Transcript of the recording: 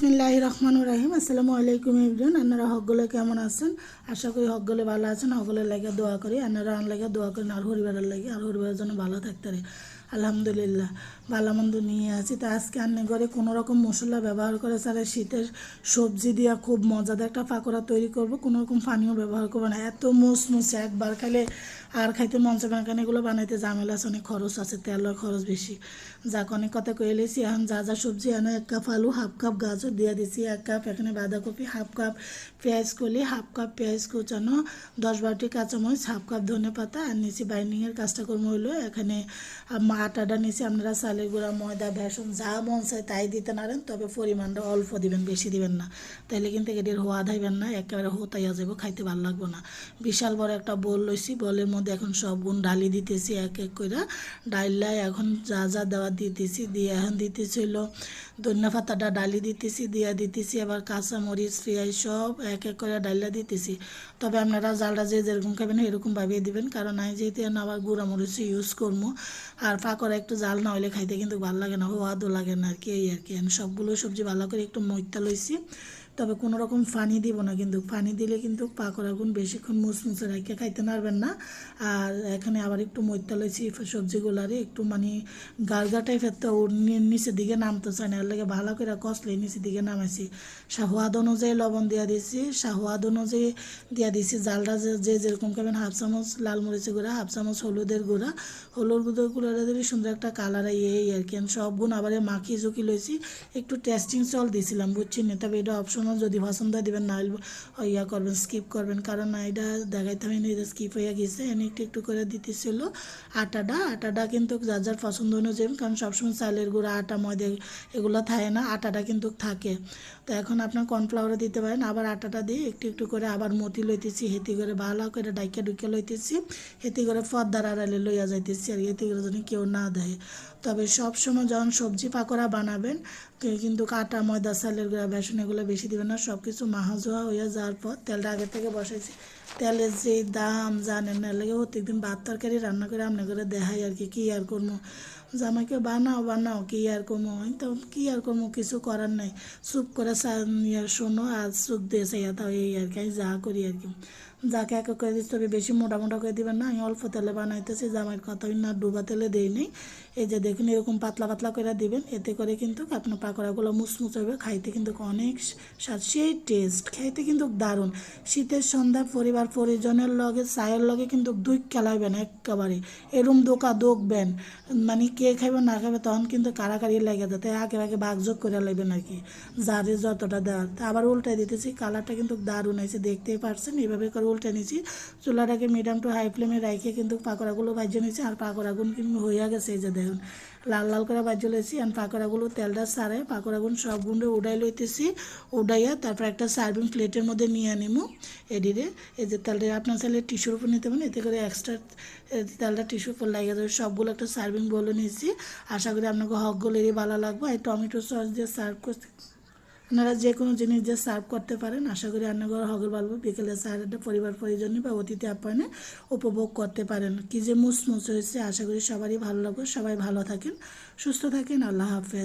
বিসমিল্লাহ রহমান রাহিম। আসসালামু আলাইকুম ইবরান আপনারা হকগুলো কেমন আছেন? আশা করি হকগুলো ভালো আছেন। হকগুলোর লাগে দোয়া করি। আপনারা আন লাগে দোয়া করেন। আর হরিবারের লাগে। আর হরিবারের জন্য ভালো থাকতে আলহামদুলিল্লাহ, ভালো মন্দ নিয়ে আছি। তো আজকে আন্নে ঘরে কোনো রকম মশলা ব্যবহার করে ছাড়া শীতের সবজি দিয়া খুব মজাদার একটা পাকোড়া তৈরি করব। কোনো রকম পানিও ব্যবহার করব না। এত মুসমুসে একবার খাইলে আর খাইতে মন চাবে এগুলো বানাইতে ঝামেলা আছে, অনেক খরচ আছে, তেলের খরচ বেশি। যাক, অনেক কথা কয়ে এখন যা যা সবজি এনে এক কাপ আলু, হাফ কাপ গাজর দিয়ে দিছি, এক কাপ এখানে বাঁধাকপি, হাফ কাপ পেঁয়াজ কলি, হাফ কাপ পেঁয়াজ কুচানো, দশ বারোটি কাঁচামরিচ, হাফ কাপ ধনে পাতা, আর নিচে বাইন্ডিংয়ের কাজটা করব হইল, এখানে আটাটা নিচে আপনারা চালের গুঁড়া, ময়দা, বেসন, যা মন চায় তাই দিতে নারেন তবে পরিমাণটা অল্প দিবেন, বেশি দিবেন না। তাইলে কিন্তু এটির হওয়া ধাইবেন না, একেবারে হোতাইয়া যাব খাইতে ভালো লাগবে না। বিশাল বড় একটা বোল লইছি বলের মধ্যে এখন সব গুণ ডালি দিতেছি, এক এক করে ডাইলাই এখন যা যা দেওয়া দিতেছি দিয়ে এখন দিতেছি হইল ধনিয়া পাতাটা ডালি দিতেছি, দিয়া দিতেছি, আবার কাঁচা মরিচ, পেঁয়াজ সব এক এক করে ডাইলা দিতেছি। তবে আপনারা জালটা যে যেরকম খাবেন এরকম ভাবিয়ে দিবেন, কারণ আমি যেহেতু এখন আবার গুঁড়া মরিচ ইউজ করব, আর পাকড়া একটু জাল না হলে খাইতে কিন্তু ভালো লাগে না হওয়াদও লাগে না আর কি, এই আর কি। সবগুলো সবজি ভালো করে একটু মইতা লইছি। তবে কোনো রকম পানি দিব না কিন্তু। পানি দিলে কিন্তু পাকড়া গুণ বেশিক্ষণ মুসমুসে রাখিয়ে খাইতে পারবেন না। আর এখানে আবার একটু মইতা লইছি সবজিগুলারে একটু মানে গালগা টাইপের তো নিচের দিকে নামতে চায় না। লাগে ভালো করে কষলে নিচের দিকে নামাইছি। সাহওয়াদ অনুযায়ী লবণ দিয়া দিছি সাহওয়াদ অনুযায়ী দিয়া দিছি জালটা যে যেরকম খাবেন হাফ চামচ লাল মরিচের গুঁড়া, হাফ চামচ হলুদের গুঁড়া। হলুদ গুঁড়ো গুঁড়োটা দিলে সুন্দর একটা কালার এই আর কি। সব গুণ আবার মাখিয়ে ঝুঁকি লইছি। একটু টেস্টিং সল দিছিলাম বুঝছি না তবে এটা অপশনাল যদি পছন্দ হয় দিবেন না ইয়া করবেন স্কিপ করবেন। কারণ এটা দেখাইতে আমি এটা স্কিপ হয়ে গেছে। এনে একটু একটু করে দিতেছিল আটাটা। আটাটা কিন্তু যার যার পছন্দ অনুযায়ী, কারণ সবসময় চালের গুঁড়া, আটা, ময়দা এগুলো থাকে না, আটাটা কিন্তু থাকে। তো এখন আপনার কর্নফ্লাওয়ারও দিতে পারেন। আবার আটাটা দিয়ে একটু একটু করে আবার মতি লইতেছি, হেতি করে ভালো করে ডাইকা ডুকে লইতেছি। হেতি করে ফর্দার আড়ালে লইয়া যাইতেছি আর হেতি করে যেন কেউ না দেয়। তবে সবসময় যখন সবজি পাকোড়া বানাবেন কিন্তু কাটা ময়দা, চালের গুঁড়া, বেসন এগুলো বেশি দিবেন না সব কিছু মাহাজোয়া হয়ে যাওয়ার পর তেলটা আগে থেকে বসাইছি। তেলের যে দাম জানেন না লাগে প্রত্যেকদিন ভাত তরকারি রান্না করে রান্না করে দেখাই আর কি, কী আর করব। জামাইকে বানাও বানাও, কি আর আমি তো কি আর করব কিছু করার নাই। চুপ করে শোনো আর চুপ দিয়ে চাইয়া তাও এই আর কি। যা করি আর কি। যাকে এক করে দিচ্ছি, তবে বেশি মোটা মোটা করে দিবেন না। আমি অল্প তেলে বানাইতেছি, জামাইয়ের কথা না ডুবা তেলে দেই নেই। এই যে দেখুন, এরকম পাতলা পাতলা করে দিবেন, এতে করে কিন্তু আপনার পাকোড়াগুলো মুচমুচ হবে। খাইতে কিন্তু অনেক স্বাদ। সেই টেস্ট খাইতে কিন্তু দারুণ। শীতের সন্ধ্যা, পরিবার, পরিজনের লগে, চায়ের লগে কিন্তু দুই খেলাইবেন একেবারে। এরম দোকা দোকবেন মানে কে খাইবে, না খাবে তখন কিন্তু কারাকারি লেগে যায়। তাই আগে আগে ভাগযোগ করে লাগবেন আর কি যারে যতটা দেওয়ার। আবার উল্টে দিতেছি, কালারটা কিন্তু দারুণ হয়েছে, দেখতেই পারছেন। এইভাবে করে উল্টে নিয়েছি চুলাটাকে মিডিয়াম টু হাই ফ্লেমে রেখে কিন্তু পাকোড়াগুলো ভাজিয়ে নিয়েছি আর পাকোড়াগুলো কিন্তু হয়ে গেছে এই যে দেখুন। লাল লাল করে ভাজি লইছি আর পাকোড়াগুলো তেলটা সারে, পাকোড়াগুলো সব গুঁড়ে উড়াই লইতেছি, উড়াইয়া তারপর একটা সার্ভিং প্লেটের মধ্যে নিয়ে নিমু এডিরে এই যে তেলটা, আপনার চাইলে টিস্যুর উপর নিতে পারেন, এতে করে এক্সট্রা তেলটা টিস্যুর উপর লাগিয়ে দেবে সবগুলো একটা সার্ভিং বলে নিয়েছি। আশা করি আপনাকে হকগুলোরই ভালো লাগবে। আর টমেটো সস দিয়ে সার্ভ করতে আপনারা যে কোনো জিনিস যে সার্ভ করতে পারেন, আশা করি রান্নাঘর হগর বাল্ব বিকেলে সারাটা পরিবার পরিজনে বা অতিথি আপ্যায়নে উপভোগ করতে পারেন। কি যে মুসমুস হয়েছে, আশা করি সবারই ভালো লাগবে। সবাই ভালো থাকেন, সুস্থ থাকেন। আল্লাহ হাফেজ।